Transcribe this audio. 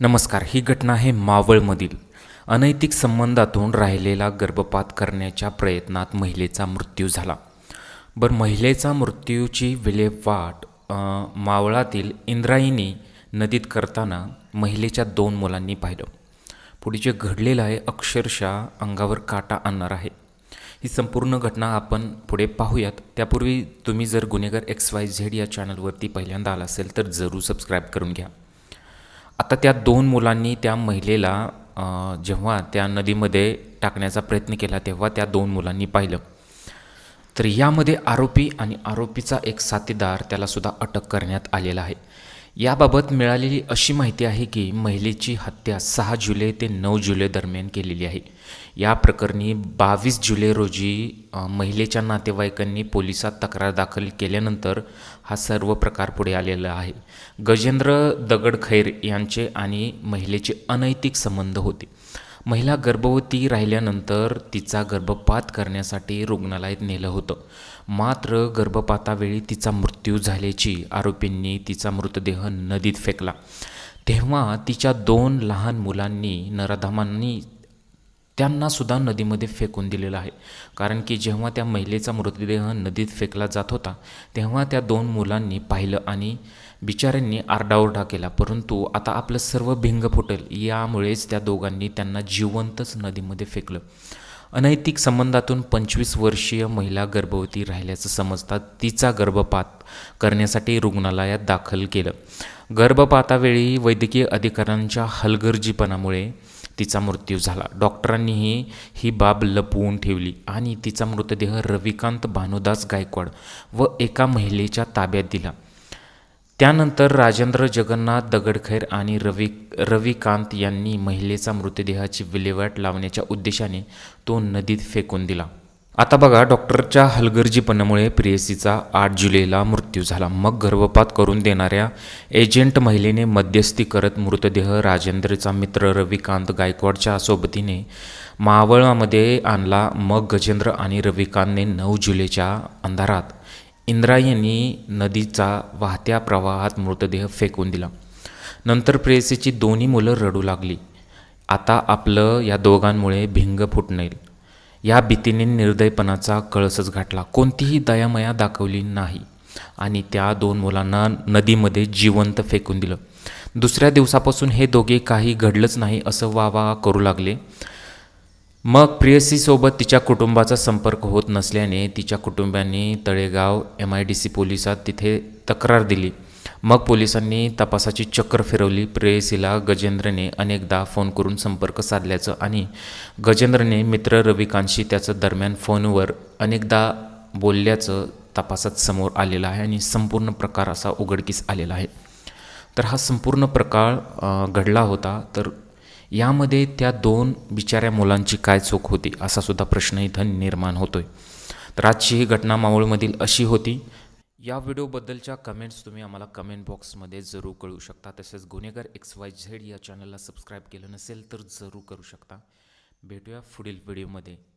नमस्कार ही घटना आहे मावळमधील. अनैतिक संबंधातून राहिलेला गर्भपात करण्याच्या प्रयत्नात महिलेचा मृत्यू झाला. बरं महिलेचा मृत्यूची विल्हेवाट मावळातील इंद्रायणी नदीत करताना महिलेच्या दोन मुलांनी पाहिलं. पुढे जे घडलेलं आहे अक्षरशः अंगावर काटा आणणार आहे. ही संपूर्ण घटना आपण पुढे पाहूयात. त्यापूर्वी तुम्ही जर गुन्हेगार एक्स वाय झेड या चॅनलवरती पहिल्यांदा आला असेल तर जरूर सबस्क्राईब करून घ्या. आता त्या दोन मुलांनी त्या महिलेला जेव्हा त्या नदीमध्ये टाकण्याचा प्रयत्न केला तेव्हा त्या दोन मुलांनी पाहिलं. तर यामध्ये आरोपी आणि आरोपीचा एक साथीदार त्यालासुद्धा अटक करण्यात आलेला आहे. याबाबत मिळालेली अशी माहिती आहे की महिलेची हत्या सहा जुलै ते नऊ जुलै दरम्यान केलेली आहे. या प्रकरणी बावीस जुलै रोजी महिलेच्या नातेवाईकांनी पोलिसात तक्रार दाखल केल्यानंतर हा सर्व प्रकार पुढे आलेला आहे. गजेंद्र दगडखैर यांचे आणि महिलेचे अनैतिक संबंध होते. महिला गर्भवती राहिल्यानंतर तिचा गर्भपात करण्यासाठी रुग्णालयात नेलं होतं. मात्र गर्भपातावेळी तिचा मृत्यू झाल्याची आरोपींनी तिचा मृतदेह नदीत फेकला. तेव्हा तिच्या दोन लहान मुलांनी नराधामांनी त्यांनासुद्धा नदीमध्ये फेकून दिलेलं आहे. कारण की जेव्हा त्या महिलेचा मृतदेह नदीत फेकला जात होता तेव्हा त्या दोन मुलांनी पाहिलं आणि बिचाऱ्यांनी आरडाओरडा केला. परंतु आता आपलं सर्व भिंग फुटेल. यामुळेच त्या दोघांनी त्यांना जिवंतच नदीमध्ये फेकलं. अनैतिक संबंधातून पंचवीस वर्षीय महिला गर्भवती राहिल्याचं समजतात तिचा गर्भपात करण्यासाठी रुग्णालयात दाखल केलं. गर्भपातावेळी वैद्यकीय अधिकाऱ्यांच्या हलगर्जीपणामुळे तिचा मृत्यू झाला. डॉक्टरांनीही ही बाब लपवून ठेवली आणि तिचा मृतदेह रविकांत भानुदास गायकवाड व एका महिलेच्या ताब्यात दिला. त्यानंतर राजेंद्र जगन्नाथ दगडखैर आणि रवी रविकांत यांनी महिलेचा मृतदेहाची विल्हेवाट लावण्याच्या उद्देशाने तो नदीत फेकून दिला. आता बघा डॉक्टरच्या हलगर्जीपणामुळे प्रेयसीचा आठ जुलैला मृत्यू झाला. मग गर्भपात करून देणाऱ्या एजंट महिलेने मध्यस्थी करत मृतदेह राजेंद्रचा मित्र रविकांत गायकवाडच्या सोबतीने मावळामध्ये आणला. मग गजेंद्र आणि रविकांतने नऊ जुलैच्या अंधारात इंद्रायणी नदीचा वाहत्या प्रवाहात मृतदेह फेकून दिला. नंतर प्रेयसीची दोन्ही मुलं रडू लागली. आता आपलं या दोघांमुळे भिंग फुटणेल या भीतीने निर्दयपणाचा कळसच गाठला. कोणतीही दयामया दाखवली नाही. आणि त्या दोन मुलांना नदीमध्ये जिवंत फेकून दिलं. दुसऱ्या दिवसापासून हे दोघे काही घडलंच नाही असं वावा करू लागले. मग प्रेयसीसोबत तिच्या कुटुंबाचा संपर्क होत नसल्याने तिच्या कुटुंबांनी Talegaon M I D C पोलिसात तिथे तक्रार दिली. मग पोलिसांनी तपासाची चक्र फिरवली. प्रेयसीला गजेंद्रने अनेकदा फोन करून संपर्क साधल्याचं आणि गजेंद्रने मित्र रविकांतशी त्याचं दरम्यान फोनवर अनेकदा बोलल्याचं तपासात समोर आलेलं आहे आणि संपूर्ण प्रकार असा उघडकीस आलेला आहे. तर हा संपूर्ण प्रकार घडला होता. तर यामध्ये त्या दोन बिचाऱ्या मुलांची काय चूक होती असा सुद्धा प्रश्न इथं निर्माण होतोय. तर आजची ही घटना मावळमधील अशी होती. या व्हिडिओबद्दलच्या कमेंट्स तुम्ही आम्हाला कमेंट बॉक्समध्ये जरूर कळू शकता. तसेच गुन्हेगार एक्स वाय झेड या चॅनलला सबस्क्राईब केलं नसेल तर जरूर करू शकता. भेटूया पुढील व्हिडिओमध्ये.